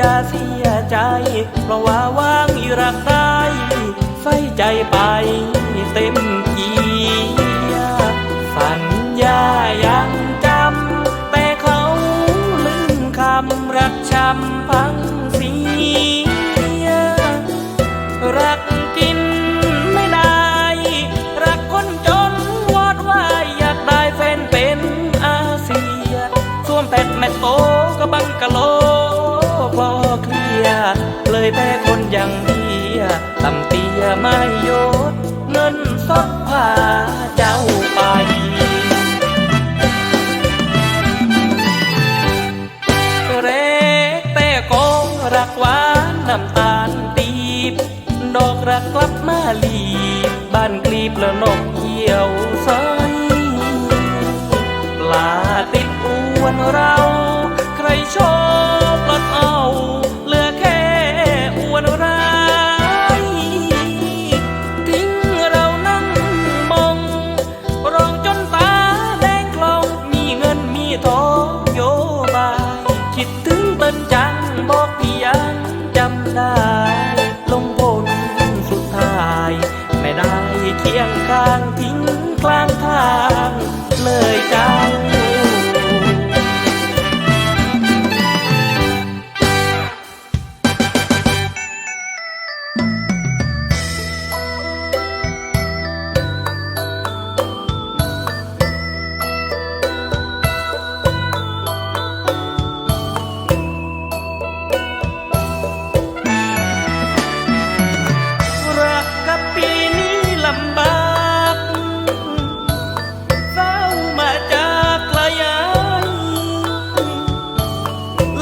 ยาเสียใจ เพราะว่าวางรักได้ใส่ใจไปเต็มเกีสัญญายังจำ แต่เขาลืมคำรักช้ำพังเสียรักกินไม่ได้ รักคนจนวอดวายอยากได้แฟนเป็นอาเซียสวมแผ่นแม่โตก็บังกะโล พอเคลียเลยแพ้คนอย่างเดียต่ำเตียไม่ยดเงินสดพาเจ้าไปเรกแต่ก็รักหวานน้ำตาลตีบ ดอกรักกลับมาลีบบ้านกลีบแล้วนกเกี่ยวใสปลาติดอวนเรา ใครชอบ คิดถึงเปิ้นจังบอกพี่ยังจำได้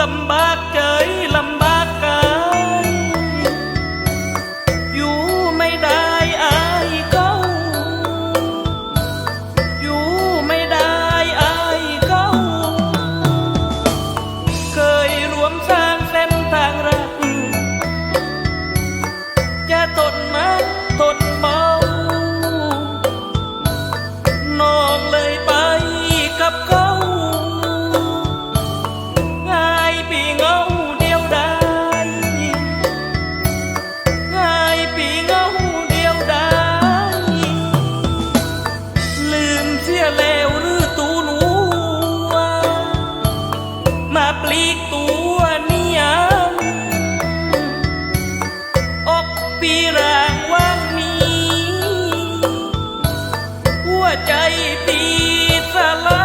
ลำบ วใ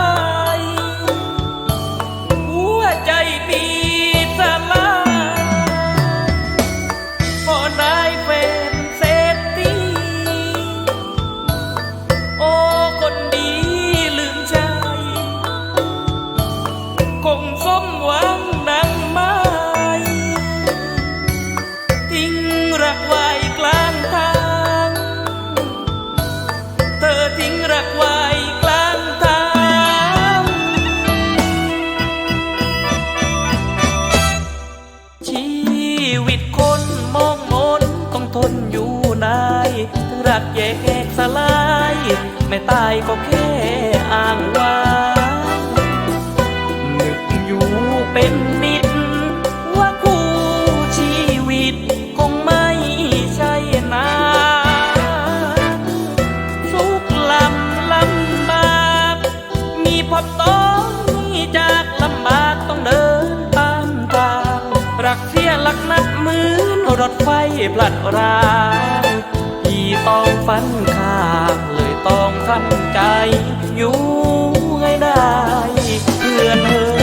ายก็แค่อ้างว้างนึกอยู่เป็นนิด ว่าคู่ชีวิตคงไม่ใช่นานสุขลำลำบากมีพบต้องมีจากลำบากต้องเดินตามทางรักเสียหลักนักเหมือนรถไฟพลัดรางพี่ต้องฟันข้างล ต้องทนใจอยู่ให้ได้เพื่อนเอ้